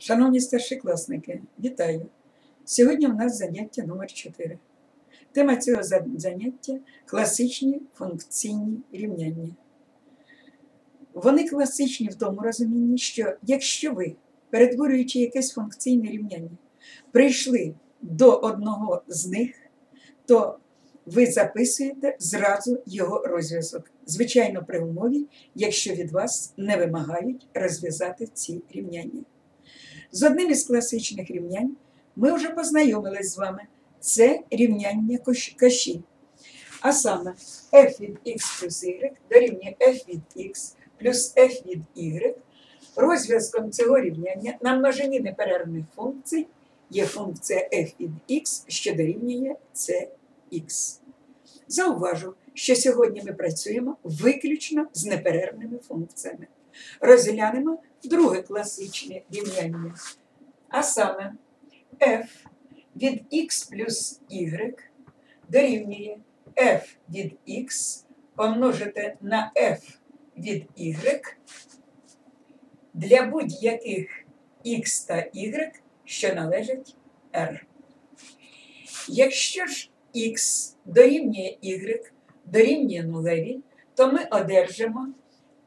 Шановні старшокласники, вітаю! Сьогодні у нас заняття номер 4 Тема цього заняття класичні функційні рівняння. Вони класичні в тому розумінні, що якщо ви, перетворюючи якесь функційне рівняння, прийшли до одного з них, то ви записуєте зразу його розв'язок. Звичайно, при умові, якщо від вас не вимагають розв'язати ці рівняння. З одним із класичних рівнянь ми вже познайомились з вами. Це рівняння каші. А саме f від x плюс y дорівнює f від x плюс f від y. Розв'язком цього рівняння на множині неперервних функцій є функція f від x, що дорівнює cx. Зауважу, що сьогодні ми працюємо виключно з неперервними функціями. Розглянемо друге класичне рівняння. А саме f від x плюс y дорівнює f від x помножити на f від y для будь-яких x та y, що належать r. Якщо ж x дорівнює y дорівнює нулеві, то ми одержимо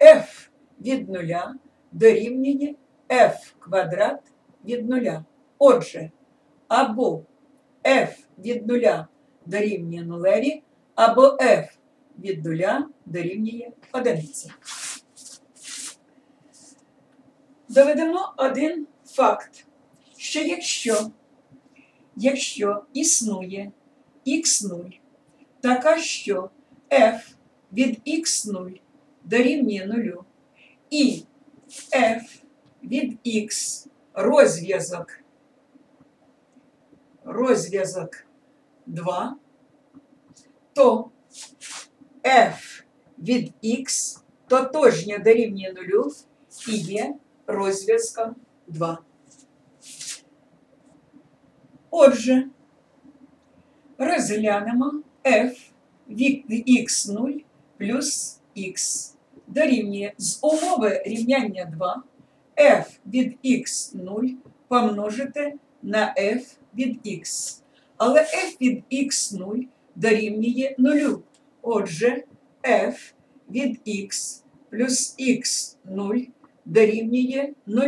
f від нуля дорівнює f квадрат від нуля. Отже, або f від нуля дорівнює нулеві, або f від нуля дорівнює одиниці. Доведемо один факт, що якщо, якщо існує x0, така що f від x0 дорівнює нулю, і f від x. Розв'язок. Розв'язок 2, то f від x тотожньо дорівнює нулю і є розв'язком 2. Отже, розглянемо f від x0 плюс x дорівнює з умови рівняння 2 f від x0 помножити на f від x. Але f від x0 дорівнює 0. Отже, f від x плюс x0 дорівнює 0.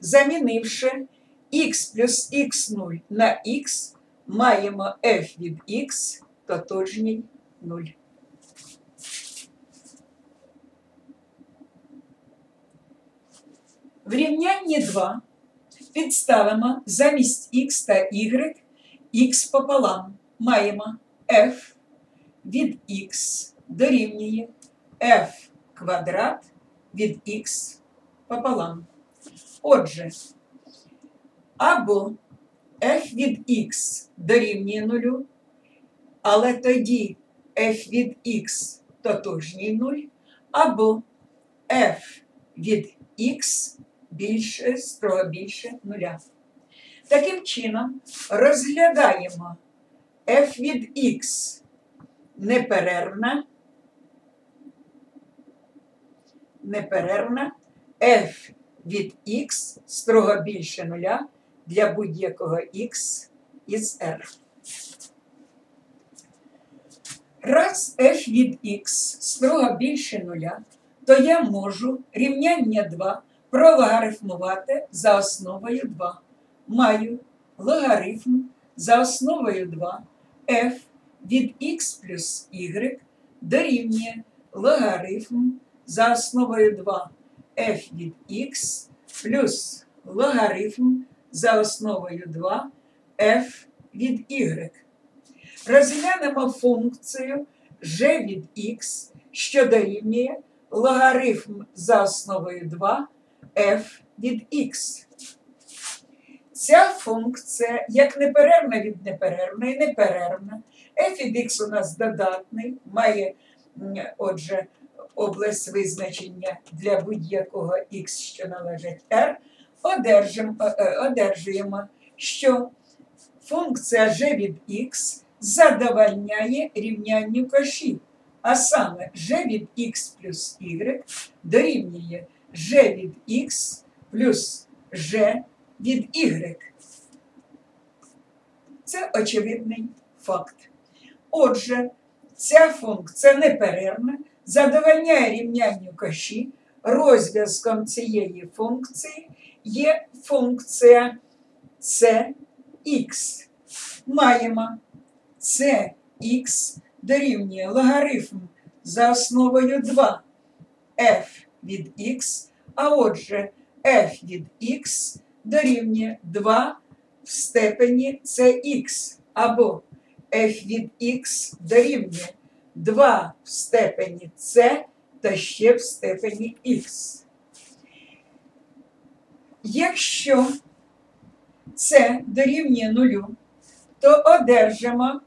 Замінивши x плюс x0 на x, маємо f від x тотожній 0. В рівнянні 2 підставимо замість x та y x пополам. Маємо f від x дорівнює f квадрат від x пополам. Отже, або f від x дорівнює нулю, але тоді f від x тотожній 0, або f від x більше, строго більше нуля. Таким чином, розглядаємо f від x неперервна, неперервна f від x строго більше нуля для будь-якого x із r. Раз f від x строго більше нуля, то я можу рівняння 2 прологарифмувати за основою 2. Маю логарифм за основою 2 f від x плюс y дорівнює логарифм за основою 2 f від x плюс логарифм за основою 2 f від y. Розглянемо функцію g від x, що дорівнює логарифм за основою 2 f від x. Ця функція як неперервна від неперервної, неперервна. f від x у нас додатний, має, отже, область визначення для будь-якого x, що належить r. Е, е, одержуємо, що функція g від x задовольняє рівнянню коші. А саме g від x плюс y дорівнює g від x плюс G від Y. Це очевидний факт. Отже, ця функція неперервна, задовольняє рівнянню каші, розв'язком цієї функції є функція cx. Маємо cx дорівнює логарифм за основою 2 f від x, а отже, f від x дорівнює 2 в степені cx, або f від x дорівнює 2 в степені c та ще в степені x. Якщо це дорівнює нулю, то одержимо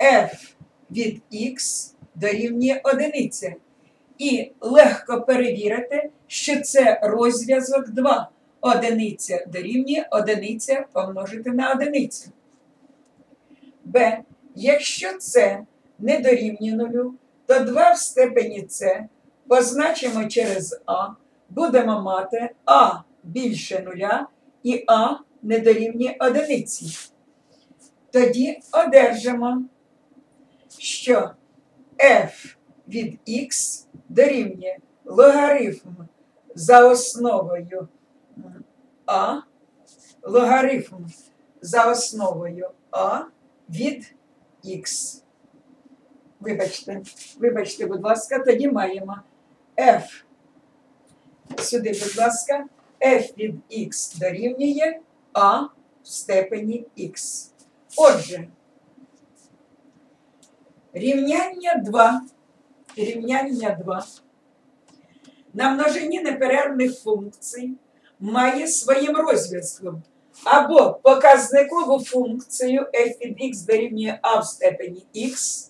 f від x дорівнює одиниця. І легко перевірити, що це розв'язок 2. Одиниця дорівнює одиниця помножити на одиницю. Б. Якщо це не дорівнює нулю, то 2 в степені С позначимо через А, будемо мати А більше нуля і А не дорівнює одиниці. Тоді одержимо, що f від x дорівнює логарифм за основою А, логарифм за основою А від х. Вибачте, вибачте, будь ласка, тоді маємо f. Сюди, будь ласка, f від x дорівнює А в степені х. Отже, рівняння 2. Рівняння 2. На множині неперервних функцій має своїм розв'язком або показникову функцію f від x дорівнює а в степені x,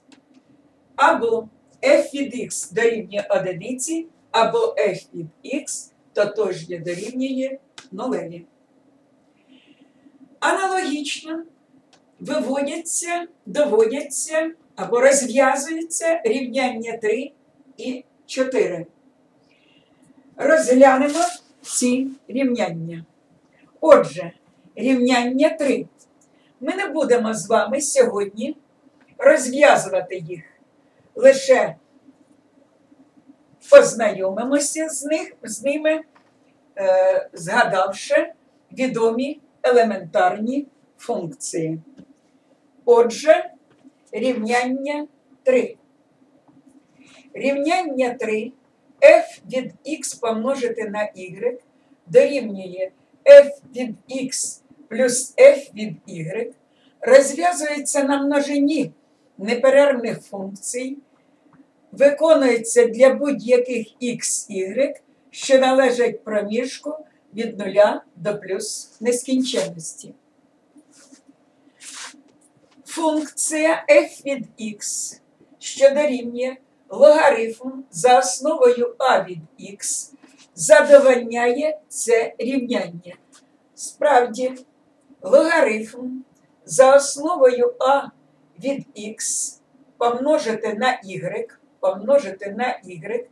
або f від x дорівнює одиниці, або f від x тотожнє дорівнює нулеві. Аналогічно виводяться, доводяться або розв'язуються рівняння 3 і 4. Розглянемо ці рівняння. Отже, рівняння 3. Ми не будемо з вами сьогодні розв'язувати їх. Лише познайомимося з, них, з ними, е, згадавши відомі елементарні функції. Отже, рівняння 3. Рівняння 3 f від x помножити на y дорівнює f від x плюс f від y розв'язується на множині неперервних функцій, виконується для будь-яких x, y, що належать проміжку від 0 до плюс нескінченності. Функція f від x, що дорівнює логарифм за основою а від х, задовольняє це рівняння. Справді, логарифм за основою а від х помножити на y, помножити на y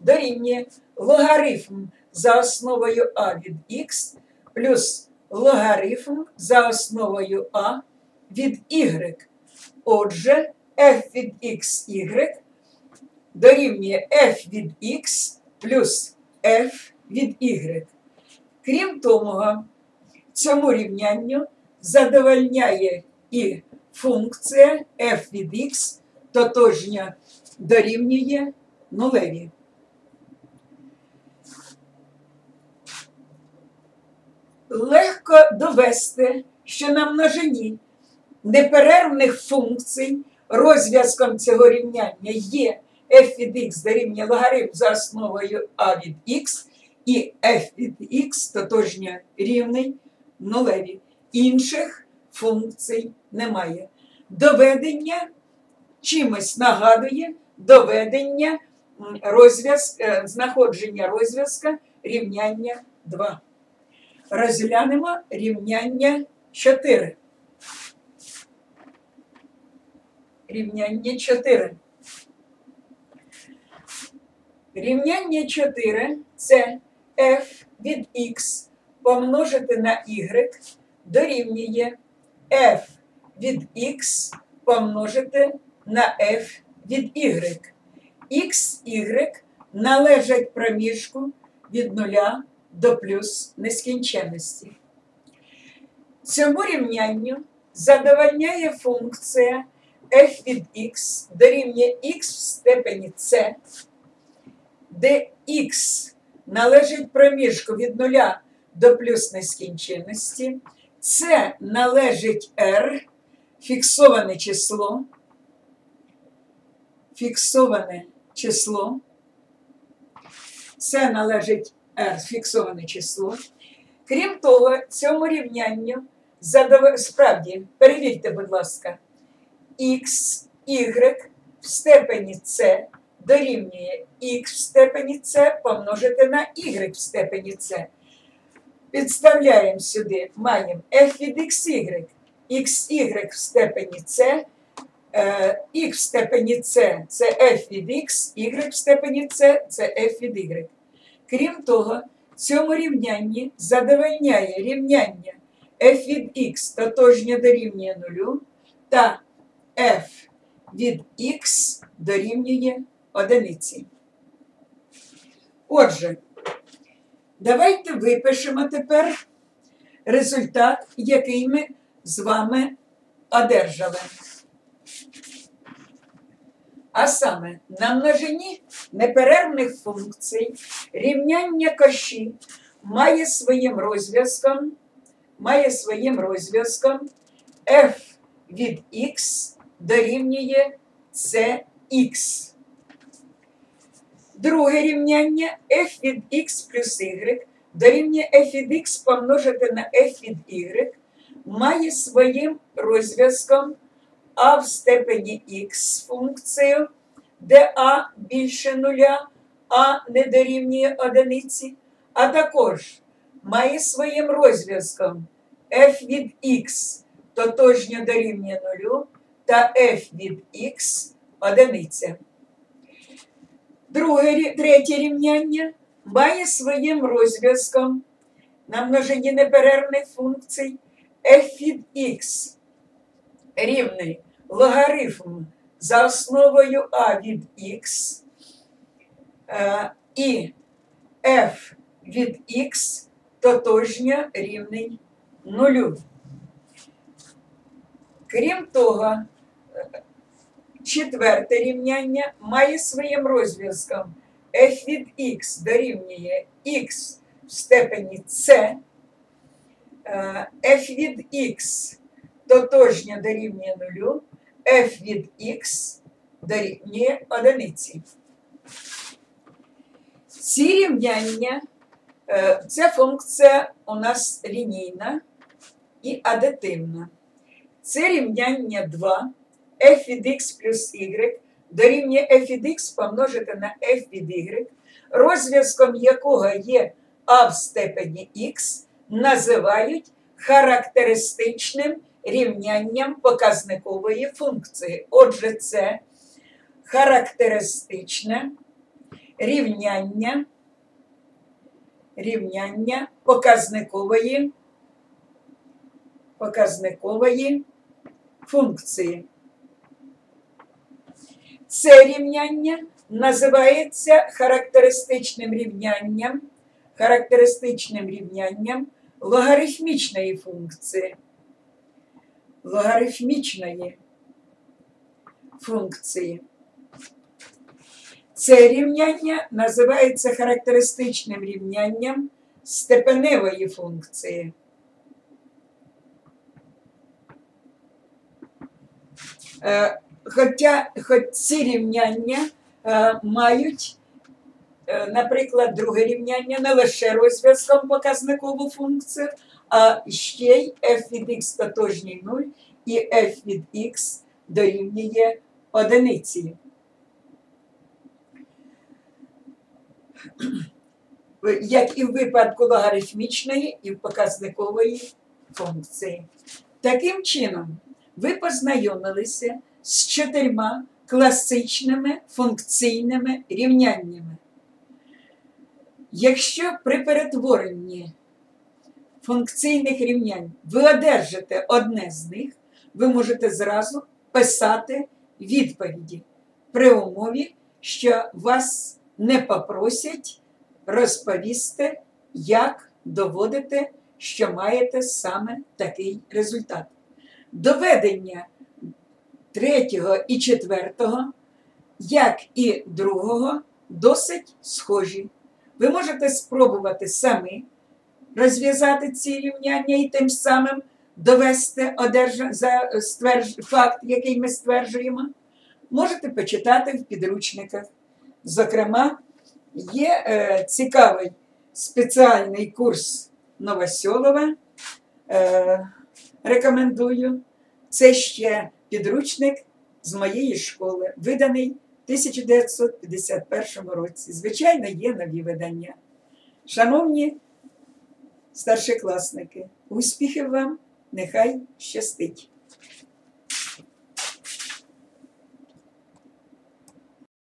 дорівнює логарифм за основою а від х плюс логарифм за основою а від y. Отже, f від xy дорівнює f від x плюс f від y. Крім того, цьому рівнянню задовольняє і функція f від x тотожня дорівнює нулеві. Легко довести, що на множині неперервних функцій розв'язком цього рівняння є f від x дорівнює логарифм за основою а від x і f від x тотожня рівний нулеві. Інших функцій немає. Доведення чимось нагадує доведення розв'яз, е, знаходження розв'язка рівняння 2. Розглянемо рівняння 4. Рівняння 4. Рівняння 4 це f від x помножити на y дорівнює f від x помножити на f від y. X, y належать проміжку від нуля до плюс нескінченності. Цьому рівнянню задовольняє функція f від x дорівнює x в степені c, де x належить проміжку від нуля до плюс нескінченності, c належить r, фіксоване число, фіксоване число, це належить r, фіксоване число. Крім того, цьому рівнянню задов... справді, перевірте, будь ласка, x, y в степені c дорівнює x в степені c помножити на y в степені c. Підставляємо сюди, маємо f від xy, xy в степені е, x в степені c це f від x, y в степені c це f від y. Крім того, цьому рівнянні задовольняє рівняння f від x тотожнє дорівнює нулю та f від x дорівнює одиниці. Отже, давайте випишемо тепер результат, який ми з вами одержали. А саме на множині неперервних функцій рівняння коші має своїм розв'язком має своїм розв'язком f від x дорівнює cx. Друге рівняння f від x плюс y дорівнює f від x помножити на f від y має своїм розв'язком а в степені x функцію, де а більше нуля, а не дорівнює одиниці, а також має своїм розв'язком f від x тотожньо дорівнює нулю та f від x одиниця. Друге, третє рівняння має своїм розв'язком на множині неперервних функцій f від x рівний логарифм за основою а від x е, і f від x тотожньо рівний нулю. Крім того, четверте рівняння має своїм розв'язком f від x дорівнює x в степені c, е, f від x тотожньо дорівнює нулю, f від x дорівнює одиниці. Ці рівняння, е, ця функція у нас лінійна і адитивна. Це рівняння 2 f від x плюс y дорівнює f від x помножити на f від y, розв'язком якого є а в степені x, називають характеристичним рівнянням показникової функції. Отже, це характеристичне рівняння рівняння показникової показникової функції. Це рівняння називається характеристичним рівнянням, характеристичним рівнянням логарифмічної функції. Логарифмічної функції. Це рівняння називається характеристичним рівнянням степеневої функції. Хоча хоч ці рівняння е, мають, е, наприклад, друге рівняння не лише розв'язком показникову функцію, а ще й f від x тотожній 0 і f від x дорівнює одиниці. Як і в випадку логарифмічної і показникової функції. Таким чином, ви познайомилися з чотирма класичними функційними рівняннями. Якщо при перетворенні функційних рівнянь ви одержите одне з них, ви можете зразу писати відповіді при умові, що вас не попросять розповісти, як доводити, що маєте саме такий результат. Доведення третього і четвертого, як і другого, досить схожі. Ви можете спробувати самі розв'язати ці рівняння і тим самим довести одержа... за... стверж... факт, який ми стверджуємо. Можете почитати в підручниках. Зокрема, є е, цікавий спеціальний курс Новосьолова. Е, рекомендую. Це ще підручник з моєї школи, виданий в 1951 році. Звичайно, є нові видання. Шановні старшокласники, успіхів вам, нехай щастить!